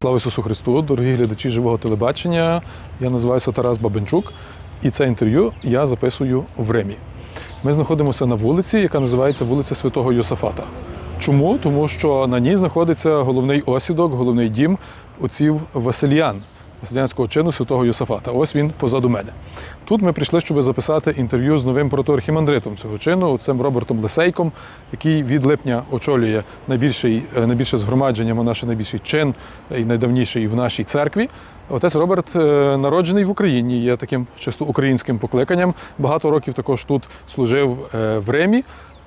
Слава Ісусу Христу, дорогі глядачі живого телебачення. Я називаюся Тарас Бабенчук, і це інтерв'ю я записую в Римі. Ми знаходимося на вулиці, яка називається вулиця Святого Йосафата. Чому? Тому що на ній знаходиться головний осідок, головний дім отців Васильян, Василянського чину святого Йосафата. Ось він позаду мене. Тут ми прийшли, щоб записати інтерв'ю з новим протоархімандритом цього чину, отцем Робертом Лисейком, який від липня очолює найбільший, е, найбільше згромадження, наш найбільший чин і найдавніший в нашій церкві. Отець Роберт е, народжений в Україні, є таким чисто українським покликанням. Багато років також тут служив е, в Римі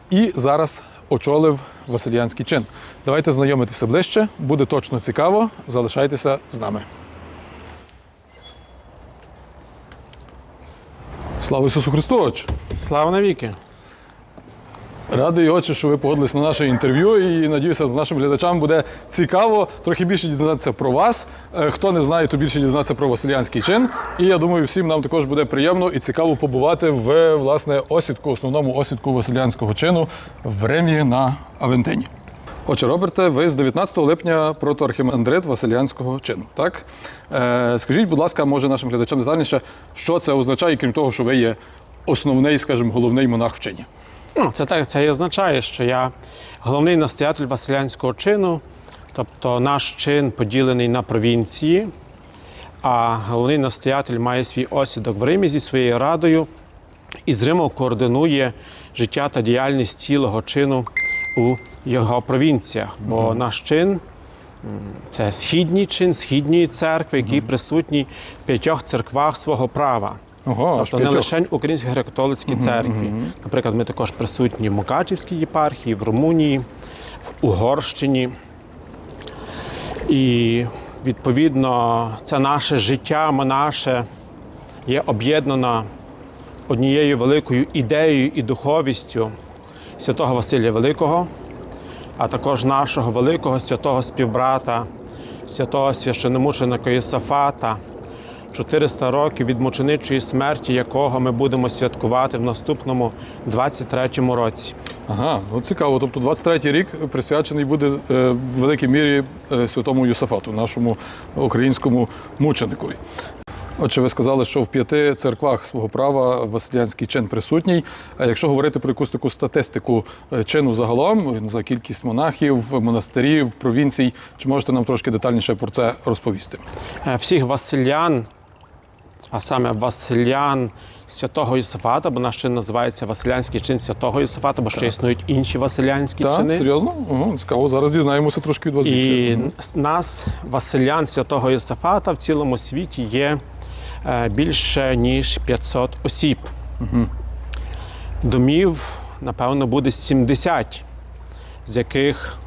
і зараз очолив Васильянський чин. Давайте знайомитися ближче, буде точно цікаво. Залишайтеся з нами. Слава Ісусу Христу! Отче! Слава навіки! Радий, отче, що ви погодились на наше інтерв'ю, і надіюся, з нашим глядачам буде цікаво трохи більше дізнатися про вас. Е, Хто не знає, то більше дізнатися про Василянський чин. І я думаю, всім нам також буде приємно і цікаво побувати в власне осідку, основному осідку Василянського чину в Римі на Авентині. Отже, Роберте, ви з 19 липня протоархімандрит Василянського чину. Так? Е, скажіть, будь ласка, може нашим глядачам детальніше, що це означає, крім того, що ви є основний, скажімо, головний монах в чині. Ну, це так, це і означає, що я головний настоятель Василянського чину, тобто наш чин поділений на провінції, а головний настоятель має свій осідок в Римі зі своєю радою і з Риму координує життя та діяльність цілого чину у його провінціях. Бо наш чин це східній чин східньої церкви, який присутній в п'ятьох церквах свого права. Ого, Тобто не лише в Українській греко-католицькій церкві. Наприклад, ми також присутні в Мукачівській єпархії, в Румунії, в Угорщині. І відповідно це наше життя, наше є об'єднано однією великою ідеєю і духовістю святого Василія Великого, а також нашого великого святого співбрата, святого священомученика Єсафата, 400 років від мученичої смерті, якого ми будемо святкувати в наступному 23-му році. Ага, ну цікаво. Тобто 23-й рік присвячений буде е, в великій мірі е, святому Йосафату, нашому українському мученикові. Отже, ви сказали, що в п'яти церквах свого права Василянський чин присутній. А якщо говорити про якусь таку статистику е, чину загалом, знаю, кількість монахів, монастирів, провінцій, чи можете нам трошки детальніше про це розповісти? Е, Всіх Василян, а саме Василян святого Єсафата, бо наш чин називається Василянський чин святого Єсафата, бо ще існують інші Василянські Так, чини. серйозно? Ого, цікаво. Зараз дізнаємося трошки від вас І більше. Нас, Василян святого Єсафата, в цілому світі є більше ніж 500 осіб. Домів, напевно, буде 70, з яких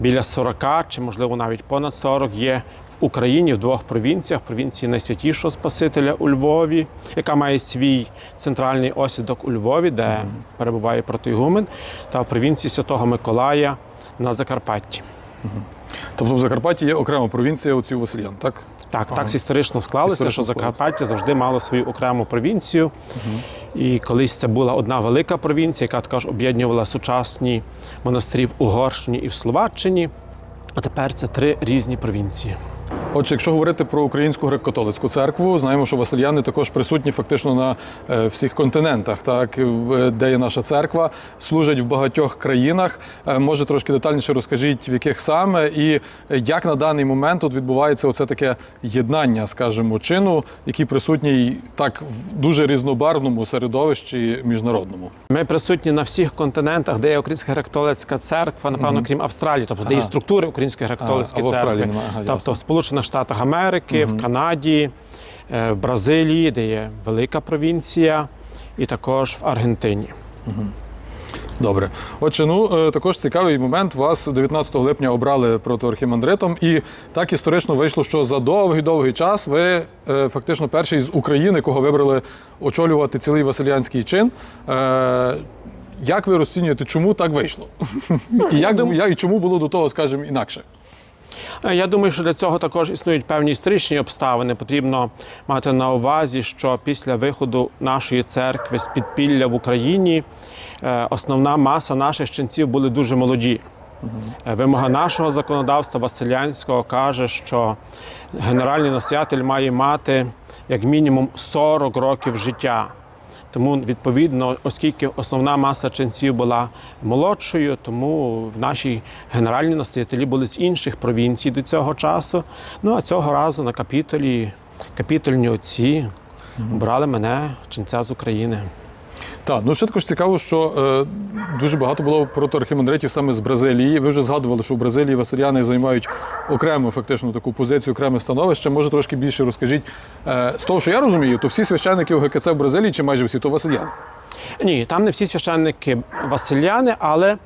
біля 40 чи, можливо, навіть понад 40 є в Україні в двох провінціях: провінції Найсвятішого Спасителя у Львові, яка має свій центральний осідок у Львові, де перебуває протоігумен, та в провінції Святого Миколая на Закарпатті. Тобто в Закарпатті є окрема провінція отців Васильян, так? Так, Ага. так історично склалося, Історично що склалося. Закарпаття завжди мало свою окрему провінцію. І колись це була одна велика провінція, яка також об'єднувала сучасні монастирі в Угорщині і в Словаччині. А тепер це три різні провінції. Отже, якщо говорити про українську греко-католицьку церкву, знаємо, що васильяни також присутні фактично на е, всіх континентах, так де є наша церква, служать в багатьох країнах. Е, Може трошки детальніше розкажіть, в яких саме і як на даний момент тут відбувається оце таке єднання, скажімо, чину, який присутній так в дуже різнобарвному середовищі міжнародному. Ми присутні на всіх континентах, де є Українська греко-католицька церква, напевно, крім Австралії, тобто де є структури Української греко-католицької церкви. тобто ясно. Сполучених Штатах Америки, в Канаді, е, в Бразилії, де є велика провінція, і також в Аргентині. Добре. Отже, ну е, також цікавий момент. Вас 19 липня обрали протоархімандритом, і так історично вийшло, що за довгий-довгий час ви е, фактично перший з України, кого вибрали очолювати цілий Василянський чин. Як ви розцінюєте, чому так вийшло? І як, як і чому було до того, скажімо, інакше? Е, Я думаю, що для цього також існують певні історичні обставини. Потрібно мати на увазі, що після виходу нашої церкви з підпілля в Україні е, основна маса наших ченців були дуже молоді. Е, Вимога нашого законодавства Василянського каже, що генеральний настоятель має мати як мінімум 40 років життя. Тому, відповідно, оскільки основна маса ченців була молодшою, тому в нашій генеральні настоятелі були з інших провінцій до цього часу. Ну а цього разу на капітолі капітольні отці брали мене, ченця з України. Так, ну ще також цікаво, що е, дуже багато було протоархімандритів саме з Бразилії. Ви вже згадували, що в Бразилії васильяни займають окрему фактично таку позицію, окреме становище. Може трошки більше розкажіть. Е, з того, що я розумію, то всі священники УГКЦ в Бразилії чи майже всі то васильяни. Ні, там не всі священники василяни, але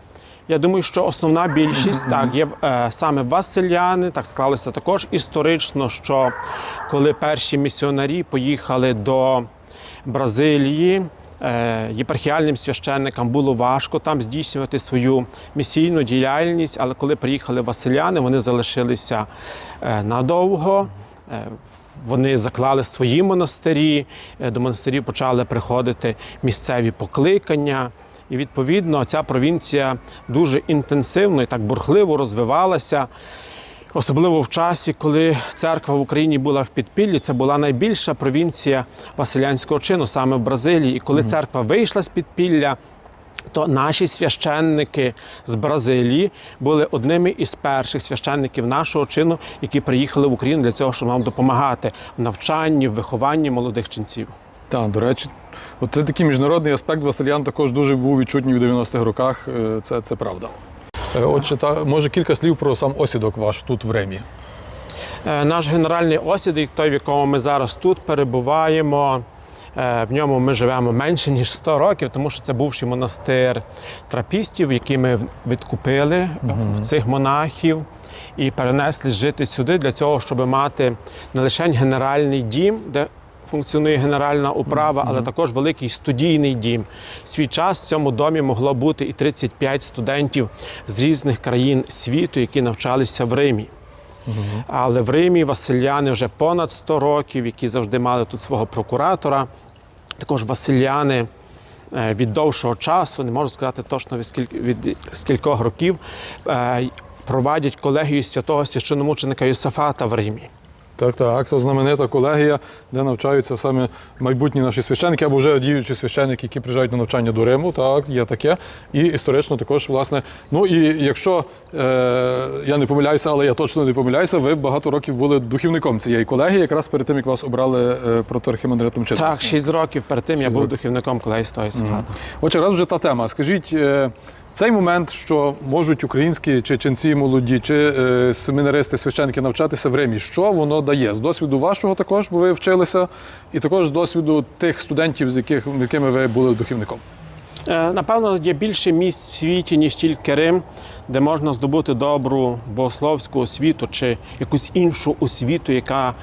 я думаю, що основна більшість так є е, саме василяни. Так склалося також історично, що коли перші місіонарі поїхали до Бразилії. Е, Єпархіальним священникам було важко там здійснювати свою місійну діяльність, але коли приїхали василяни, вони залишилися е, надовго. Е, Вони заклали свої монастирі, до монастирів почали приходити місцеві покликання. І відповідно ця провінція дуже інтенсивно і так бурхливо розвивалася. Особливо в часі, коли церква в Україні була в підпіллі, це була найбільша провінція Василянського чину, саме в Бразилії. І коли церква вийшла з підпілля, то наші священники з Бразилії були одними із перших священників нашого чину, які приїхали в Україну для цього, щоб нам допомагати в навчанні, в вихованні молодих ченців. Так, до речі, от це такий міжнародний аспект Васильян також дуже був відчутній в 90-х роках. е, Це, це правда. Е, Отже, та, може кілька слів про сам осідок ваш тут в Ремі. Е, Наш генеральний осідок, той, в якому ми зараз тут перебуваємо, е, в ньому ми живемо менше ніж 100 років, тому що це бувший монастир трапістів, який ми відкупили е, в цих монахів і перенесли жити сюди для цього, щоб мати не лише генеральний дім, де функціонує генеральна управа, але також великий студійний дім. Свій час в цьому домі могло бути і 35 студентів з різних країн світу, які навчалися в Римі. Але в Римі Василяни вже понад 100 років, які завжди мали тут свого прокуратора. Також Василяни е, від довшого часу, не можу сказати точно від скільки від скількох років, е, провадять колегію святого священомученика Йосафата в Римі. Так, так, це знаменита колегія, де навчаються саме майбутні наші священники або вже діючі священники, які приїжджають на навчання до Риму. Так, є таке. І історично також, власне. Ну і якщо е, я не помиляюся, але я точно не помиляюся, ви багато років були духівником цієї колегії, якраз перед тим, як вас обрали е, протоархімандритом чином. Так, шість років перед тим я був років. духівником колегії святого Йосафата. Отже, раз вже та тема. Скажіть, е, цей момент, що можуть українські чи ченці молоді, чи е, семінаристи, священники навчатися в Римі, що воно дає? З досвіду вашого також, бо ви вчилися, і також з досвіду тих студентів, з яких, якими ви були духівником. Е, Напевно, є більше місць в світі, ніж тільки Рим, де можна здобути добру богословську освіту чи якусь іншу освіту, яка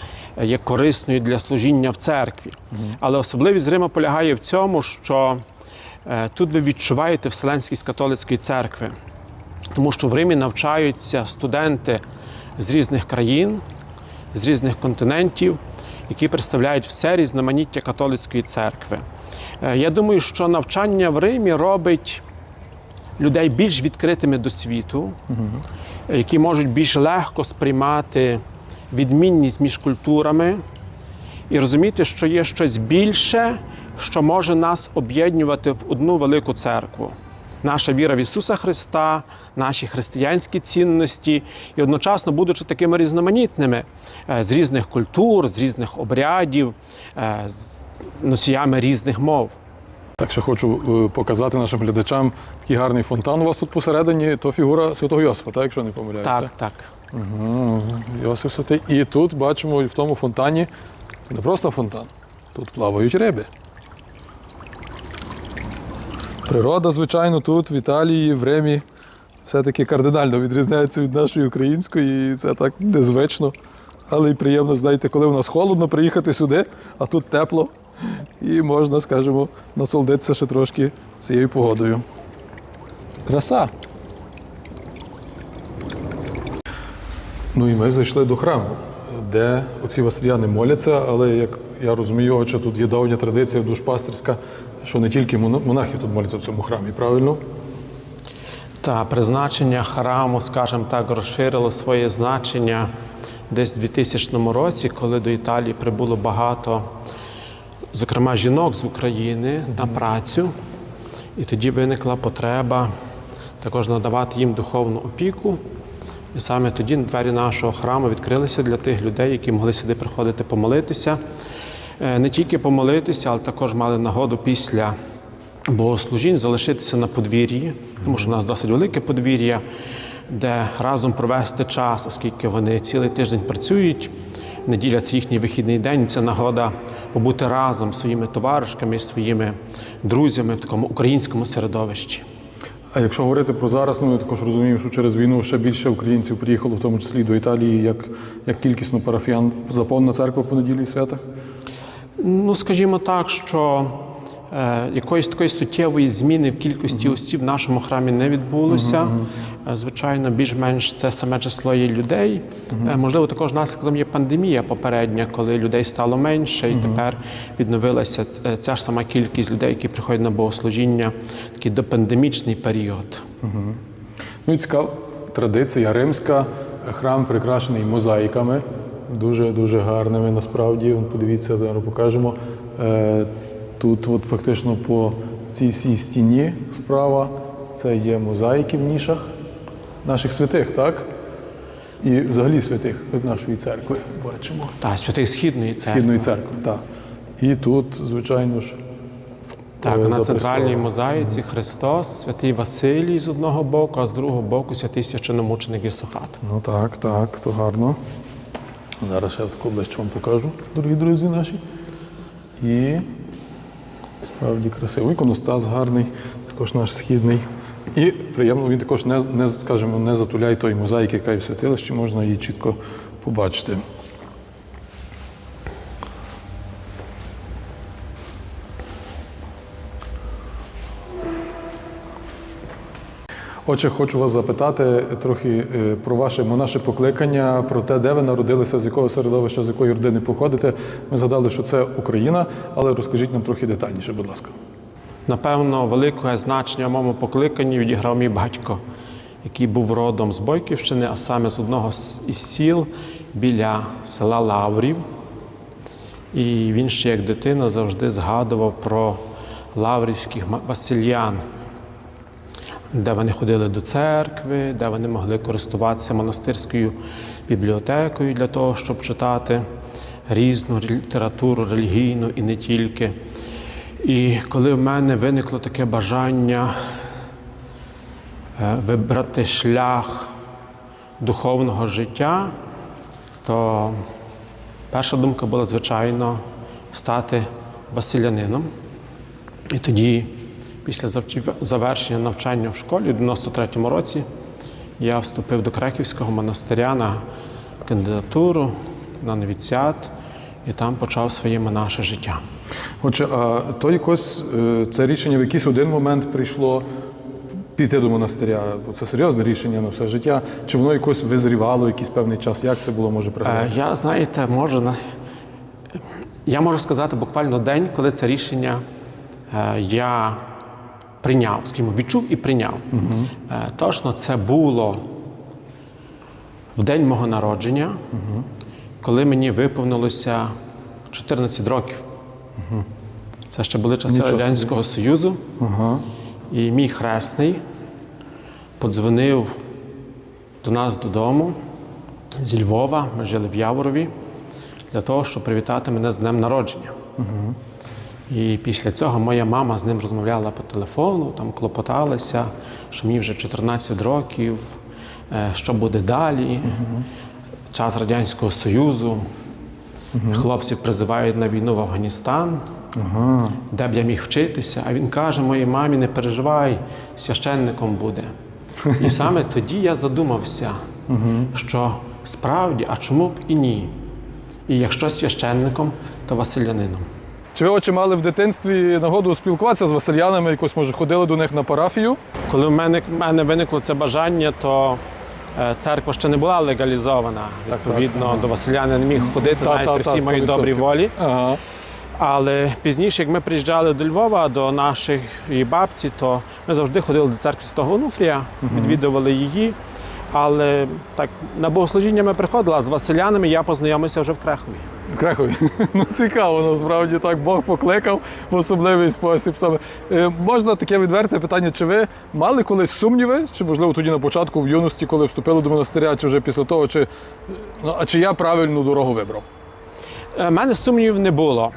є корисною для служіння в церкві. Але особливість Рима полягає в цьому, що тут ви відчуваєте Вселенськість католицької церкви, тому що в Римі навчаються студенти з різних країн, з різних континентів, які представляють все різноманіття католицької церкви. Е, Я думаю, що навчання в Римі робить людей більш відкритими до світу, е, які можуть більш легко сприймати відмінність між культурами і розуміти, що є щось більше, що може нас об'єднувати в одну велику церкву. Наша віра в Ісуса Христа, наші християнські цінності, і одночасно, будучи такими різноманітними е, з різних культур, з різних обрядів, е, з носіями різних мов. Так що хочу е, показати нашим глядачам такий гарний фонтан у вас тут посередині, то фігура святого Йосифа, так, якщо не помиляюся. Так, так. Угу. Йосиф Святий. І тут бачимо в тому фонтані не просто фонтан, тут плавають риби. Природа, звичайно, тут, в Італії, в Римі, все-таки кардинально відрізняється від нашої української, і це так незвично. Але й приємно, знаєте, коли у нас холодно, приїхати сюди, а тут тепло. І можна, скажімо, насолодитися ще трошки цією погодою. Краса! Ну і ми зайшли до храму, де оці васильяни моляться, але як я розумію, отже, тут є давня традиція душпастерська, що не тільки монахи тут моляться в цьому храмі, правильно? Та призначення храму, скажімо так, розширило своє значення десь у 2000 році, коли до Італії прибуло багато, зокрема, жінок з України на працю. І тоді виникла потреба також надавати їм духовну опіку. І саме тоді двері нашого храму відкрилися для тих людей, які могли сюди приходити помолитися. Е, Не тільки помолитися, але також мали нагоду після богослужінь залишитися на подвір'ї, тому що в нас досить велике подвір'я, де разом провести час, оскільки вони цілий тиждень працюють. Неділя це їхній вихідний день. Це нагода побути разом своїми товаришками, своїми друзями в такому українському середовищі. А якщо говорити про зараз, ну я також розумію, що через війну ще більше українців приїхало, в тому числі до Італії, як, як кількісно парафіян заповнена церква по неділі і святах. Ну, скажімо так, що е, якоїсь такої суттєвої зміни в кількості осіб в нашому храмі не відбулося. Е, Звичайно, більш-менш це саме число є людей. Е, можливо, також наслідком є пандемія попередня, коли людей стало менше, і тепер відновилася е, ця ж сама кількість людей, які приходять на богослужіння, такий допандемічний період. Ну і цікава традиція римська. Храм прикрашений мозаїками, дуже дуже гарними насправді. Подивіться, зараз покажемо. Е, Тут от фактично по цій всій стіні справа це є мозаїки в нішах наших святих, так? І взагалі святих нашої церкви бачимо. Та святий східної церкви. Східної церкви, так. І тут, звичайно ж, Так, е, на центральній мозаїці Христос, святий Василій з одного боку, а з другого боку святий священомученик Йосифат. Ну так, так, то гарно. Зараз ще таку ближче вам покажу, дорогі друзі наші. І справді красивий іконостас гарний, також наш східний. І приємно, він також не, не скажімо, не затуляє той мозаїки, яка і в святилищі, можна її чітко побачити. Отже, хочу вас запитати трохи е, про ваше монаше покликання, про те, де ви народилися, з якого середовища, з якої родини походите. Ми згадали, що це Україна, але розкажіть нам трохи детальніше, будь ласка. Напевно, велике значення в моєму покликанні відіграв мій батько, який був родом з Бойківщини, а саме з одного із сіл біля села Лаврів. І він ще як дитина завжди згадував про лаврівських васильян, де вони ходили до церкви, де вони могли користуватися монастирською бібліотекою для того, щоб читати різну літературу релігійну і не тільки. І коли в мене виникло таке бажання е, вибрати шлях духовного життя, то перша думка була, звичайно, стати василянином. І тоді, після завершення навчання в школі у 93-му році, я вступив до Краківського монастиря на кандидатуру на новіціат і там почав своє монаше життя. Отже, а то якось е, це рішення в якийсь один момент прийшло піти до монастиря. Це серйозне рішення на все життя. Чи воно якось визрівало якийсь певний час? Як це було, може пригадати? Е, Я, знаєте, можна. я можу сказати буквально день, коли це рішення е, я прийняв, скажімо, відчув і прийняв. Е, Точно це було в день мого народження, коли мені виповнилося 14 років. Це ще були часи Нічого собі. Союзу. Ага. І мій хресний подзвонив до нас додому зі Львова, ми жили в Яворові, для того, щоб привітати мене з днем народження. І після цього моя мама з ним розмовляла по телефону, там клопоталася, що мені вже 14 років, е, що буде далі, час Радянського Союзу. Хлопців призивають на війну в Афганістан, де б я міг вчитися. А він каже моїй мамі, не переживай, священником буде. І саме тоді я задумався, що справді, а чому б і ні? І якщо священником, то василянином. Чи ви отче мали в дитинстві нагоду спілкуватися з васильянами, якось може ходили до них на парафію? Коли в мене, в мене виникло це бажання, то е, церква ще не була легалізована. Так, Відповідно, так, до Василяни не міг ходити Та, навіть та, при всій моїй добрій волі. Ага. Але пізніше, як ми приїжджали до Львова, до нашої бабці, то ми завжди ходили до церкви Святого Онуфрія, відвідували її. Але так на богослужіння ми приходили, а з Василянами я познайомився вже в Крехові. Крехові. Ну цікаво, насправді так Бог покликав в особливий спосіб. Саме Е, можна таке відверте питання: чи ви мали колись сумніви, чи можливо тоді на початку в юності, коли вступили до монастиря, чи вже після того, чи ну, а чи я правильну дорогу вибрав? У Е, мене сумнівів не було.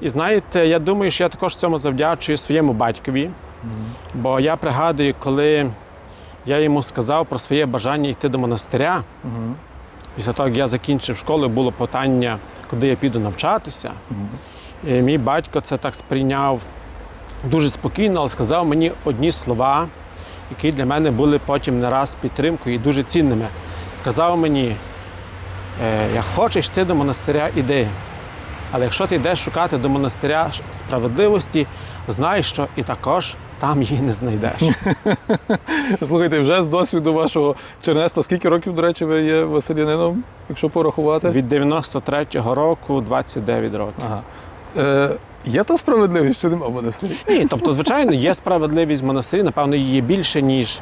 І знаєте, я думаю, що я також цьому завдячую своєму батькові. Бо я пригадую, коли я йому сказав про своє бажання йти до монастиря. Після того, як я закінчив школу, було питання, куди я піду навчатися. І мій батько це так сприйняв дуже спокійно, але сказав мені одні слова, які для мене були потім не раз підтримкою і дуже цінними. Казав мені, «Е, як хочеш ти до монастиря, іди. Але якщо ти йдеш шукати до монастиря справедливості, знай, що і також там її не знайдеш. Слухайте, вже з досвіду вашого чернества, скільки років, до речі, ви є василянином, якщо порахувати? Від 93-го року 29 років. Ага. Е, є та справедливість, чи нема в монастирі? Ні, тобто, звичайно, є справедливість в монастирі, напевно, її є більше, ніж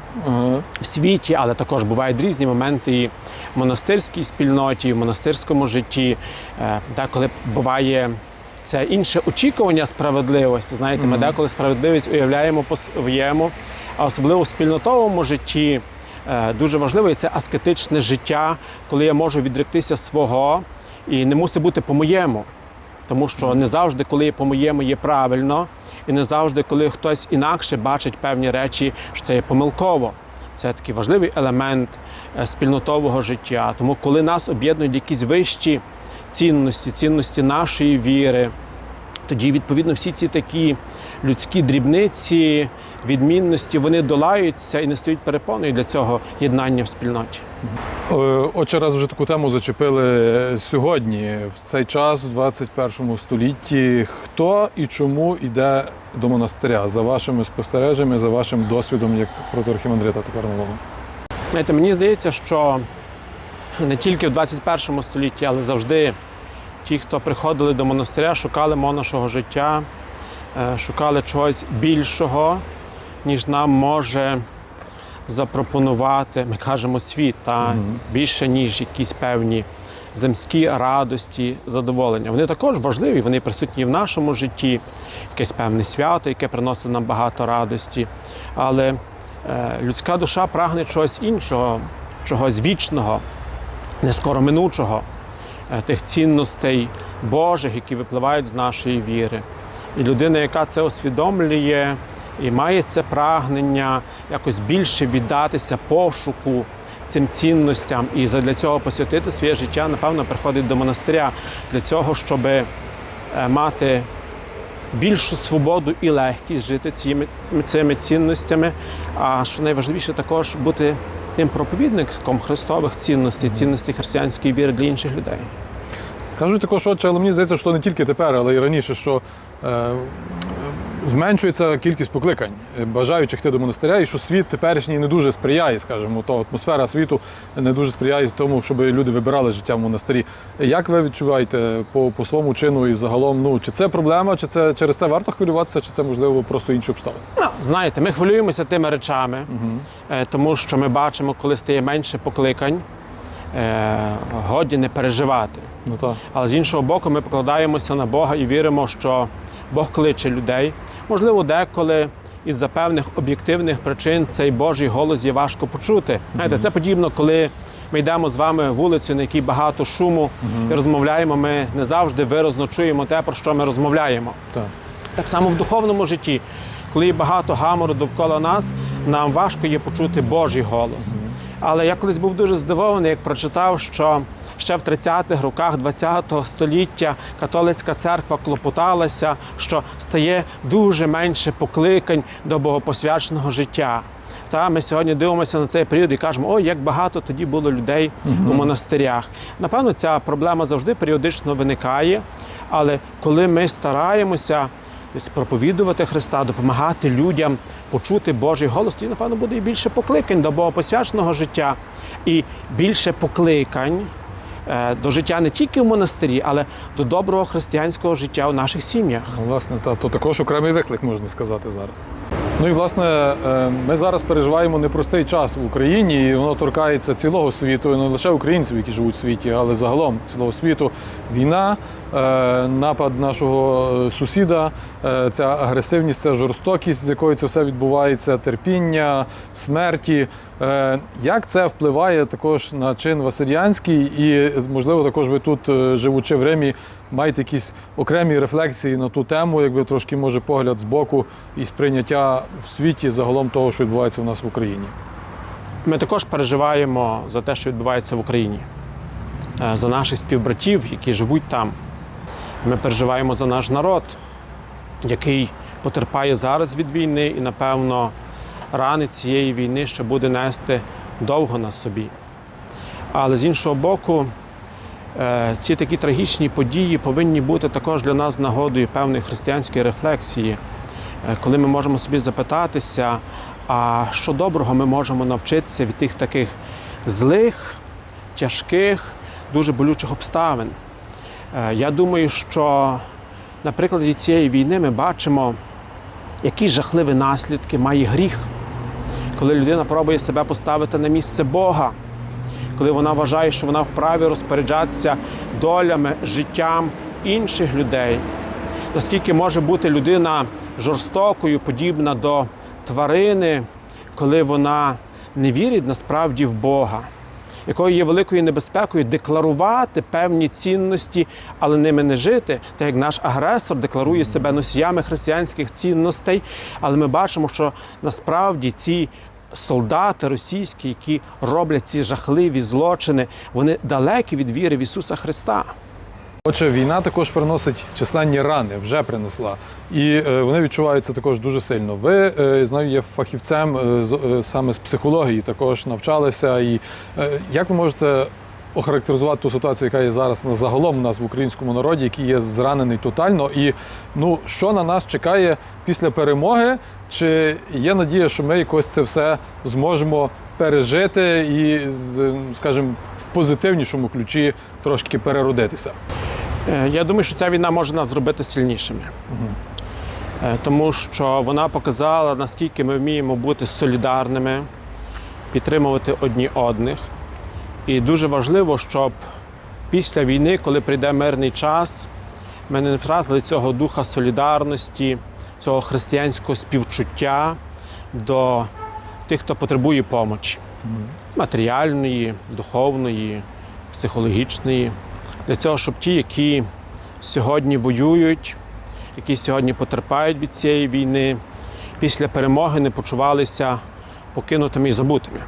в світі, але також бувають різні моменти і в монастирській спільноті, і в монастирському житті, е, деколи буває. Це інше очікування справедливості. Знаєте, ми деколи справедливість уявляємо по-своєму, а особливо в спільнотовому житті е, дуже важливо і це аскетичне життя, коли я можу відректися свого і не мусить бути по-моєму. Тому що не завжди, коли по-моєму, є правильно, і не завжди, коли хтось інакше бачить певні речі, що це є помилково. Це такий важливий елемент е, спільнотового життя. Тому, коли нас об'єднують якісь вищі цінності, цінності нашої віри, тоді, відповідно, всі ці такі людські дрібниці, відмінності, вони долаються і не стають перепоною для цього єднання в спільноті. Е, Отже, раз вже таку тему зачепили е, сьогодні, в цей час, в 21 столітті, хто і чому йде до монастиря за вашими спостереженнями, за вашим досвідом як протоархімандрита тепер нового? Знаєте, мені здається, що не тільки в 21 столітті, але завжди ті, хто приходили до монастиря, шукали монашого життя, е, шукали чогось більшого, ніж нам може запропонувати, ми кажемо, світ, та більше, ніж якісь певні земські радості, задоволення. Вони також важливі, вони присутні в нашому житті, якесь певне свято, яке приносить нам багато радості. Але е, людська душа прагне чогось іншого, чогось вічного, не скоро минучого, е, тих цінностей Божих, які випливають з нашої віри. І людина, яка це усвідомлює і має це прагнення якось більше віддатися пошуку цим цінностям і для цього посвятити своє життя, напевно, приходить до монастиря для цього, щоб е, мати більшу свободу і легкість жити цими, цими цінностями. А що найважливіше, також бути тим проповідником Христових цінностей, цінностей християнської віри для інших людей. Кажуть також, отче, але мені здається, що не тільки тепер, але й раніше, що е, зменшується кількість покликань е, бажаючих йти до монастиря, і що світ теперішній не дуже сприяє, скажімо, то атмосфера світу не дуже сприяє тому, щоб люди вибирали життя в монастирі. Як ви відчуваєте по, по своєму чину і загалом, ну чи це проблема, чи це через це варто хвилюватися, чи це можливо просто інші обставини? Ну, знаєте, ми хвилюємося тими речами, е, тому що ми бачимо, коли стає менше покликань, е, годі не переживати. Ну так. Але з іншого боку, ми покладаємося на Бога і віримо, що Бог кличе людей. Можливо, деколи із-за певних об'єктивних причин цей Божий голос є важко почути. Знаєте, це подібно, коли ми йдемо з вами вулицею, на якій багато шуму і розмовляємо. Ми не завжди виразно чуємо те, про що ми розмовляємо. так. Так само в духовному житті, коли є багато гамору довкола нас, нам важко є почути Божий голос. Але я колись був дуже здивований, як прочитав, що ще в 30-х роках ХХ століття католицька церква клопоталася, що стає дуже менше покликань до богопосвяченого життя. Та ми сьогодні дивимося на цей період і кажемо, ой, як багато тоді було людей у монастирях. Напевно, ця проблема завжди періодично виникає, але коли ми стараємося проповідувати Христа, допомагати людям почути Божий голос, тоді, напевно, буде і більше покликань до богопосвяченого життя, і більше покликань до життя не тільки в монастирі, але до доброго християнського життя в наших сім'ях. Ну, Власне, та, то також окремий виклик, можна сказати, зараз. Ну і власне, е, ми зараз переживаємо непростий час в Україні, і воно торкається цілого світу, і не лише українців, які живуть у світі, але загалом цілого світу. Війна, е, напад нашого е, сусіда, е, ця агресивність, ця жорстокість, з якою це все відбувається, терпіння, смерті. Е, Як це впливає також на чин Васильянський, і можливо також ви тут, е, живучи в Римі, маєте якісь окремі рефлексії на ту тему, якби трошки може погляд з боку і сприйняття в світі загалом того, що відбувається у нас в Україні. Ми також переживаємо за те, що відбувається в Україні, е, за наших співбратів, які живуть там. Ми переживаємо за наш народ, який потерпає зараз від війни, і, напевно, рани цієї війни ще буде нести довго на собі. Але з іншого боку, е, ці такі трагічні події повинні бути також для нас нагодою певної християнської рефлексії, е, коли ми можемо собі запитатися, а що доброго ми можемо навчитися від тих таких злих, тяжких, дуже болючих обставин. Е, Я думаю, що на прикладі цієї війни ми бачимо, які жахливі наслідки має гріх, коли людина пробує себе поставити на місце Бога, коли вона вважає, що вона вправі розпоряджатися долями, життям інших людей. Наскільки може бути людина жорстокою, подібна до тварини, коли вона не вірить насправді в Бога, якою є великою небезпекою декларувати певні цінності, але ними не жити, так як наш агресор декларує себе носіями християнських цінностей. Але ми бачимо, що насправді ці солдати російські, які роблять ці жахливі злочини, вони далекі від віри в Ісуса Христа. Отже, війна також приносить численні рани, вже принесла, і е, вони відчуваються також дуже сильно. Ви е, знаю, є фахівцем е, саме з психології, також навчалися. І як ви можете охарактеризувати ту ситуацію, яка є зараз на загалом у нас в українському народі, який є зранений тотально, і ну що на нас чекає після перемоги? Чи є надія, що ми якось це все зможемо пережити і, скажімо, в позитивнішому ключі трошки переродитися? Е, Я думаю, що ця війна може нас зробити сильнішими. Е, Тому що вона показала, наскільки ми вміємо бути солідарними, підтримувати одні одних. І дуже важливо, щоб після війни, коли прийде мирний час, ми не втратили цього духа солідарності, цього християнського співчуття до тих, хто потребує помочі матеріальної, духовної, психологічної. Для цього, щоб ті, які сьогодні воюють, які сьогодні потерпають від цієї війни, після перемоги не почувалися покинутими і забутими.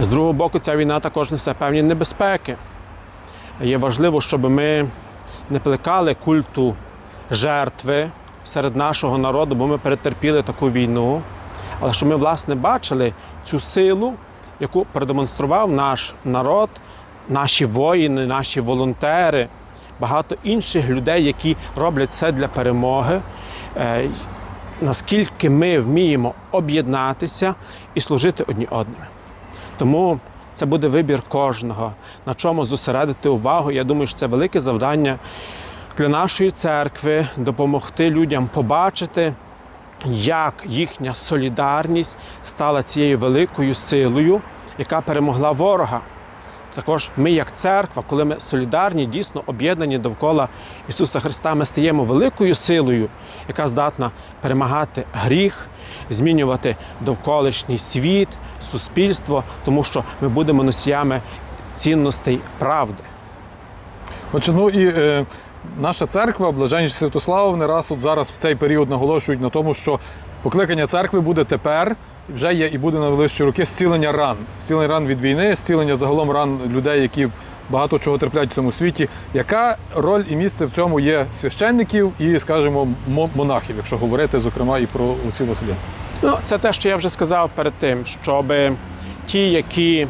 З другого боку, ця війна також несе певні небезпеки. Є важливо, щоб ми не плекали культу жертви серед нашого народу, бо ми перетерпіли таку війну. Але щоб ми, власне, бачили цю силу, яку продемонстрував наш народ, наші воїни, наші волонтери, багато інших людей, які роблять це для перемоги. Е, Наскільки ми вміємо об'єднатися і служити одні одним. Тому це буде вибір кожного, на чому зосередити увагу. Я думаю, що це велике завдання для нашої церкви допомогти людям побачити, як їхня солідарність стала цією великою силою, яка перемогла ворога. Також ми, як церква, коли ми солідарні, дійсно об'єднані довкола Ісуса Христа, ми стаємо великою силою, яка здатна перемагати гріх, змінювати довколишній світ, суспільство, тому що ми будемо носіями цінностей правди. Отже, ну і е, наша церква, блаженність Святослава, не раз от зараз в цей період наголошують на тому, що покликання церкви буде тепер, вже є і буде на найближчі роки зцілення ран. Зцілення ран від війни, зцілення загалом ран людей, які багато чого терплять в цьому світі. Яка роль і місце в цьому є священників і, скажімо, мо- монахів, якщо говорити, зокрема, і про оці Василя? Ну, це те, що я вже сказав перед тим, щоб ті, які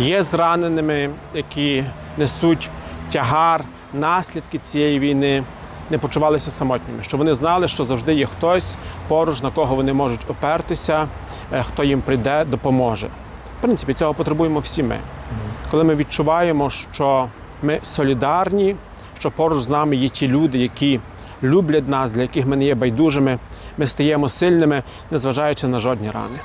є зраненими, які несуть тягар, наслідки цієї війни, не почувалися самотніми, щоб вони знали, що завжди є хтось поруч, на кого вони можуть опертися, е, хто їм прийде, допоможе. В принципі, цього потребуємо всі ми. коли ми відчуваємо, що ми солідарні, що поруч з нами є ті люди, які люблять нас, для яких ми не є байдужими, ми стаємо сильними, незважаючи на жодні рани.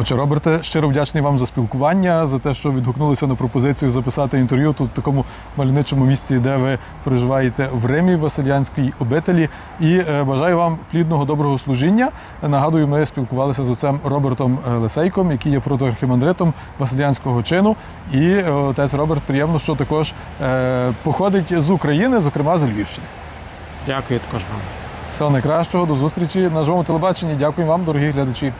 Отже, Роберте, щиро вдячний вам за спілкування, за те, що відгукнулися на пропозицію записати інтерв'ю тут в такому мальовничому місці, де ви проживаєте в Римі, в Васильянській обителі. І е, бажаю вам плідного доброго служіння. Нагадую, ми спілкувалися з отцем Робертом е, Лисейком, який є протоархімандритом Васильянського чину. І е, отець Роберт приємно, що також походить з України, зокрема з Львівщини. Дякую також вам. Всього найкращого, до зустрічі на живому телебаченні. Дякую вам, дорогі глядачі.